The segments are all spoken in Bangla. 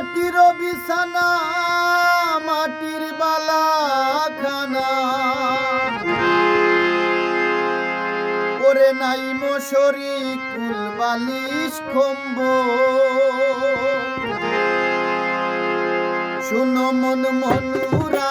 মাটির বিছানা মাটির বালাখানা। ওরে নাই মশরি কুল বালিশ খম্ব। শুনো মন মনুরা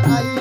आई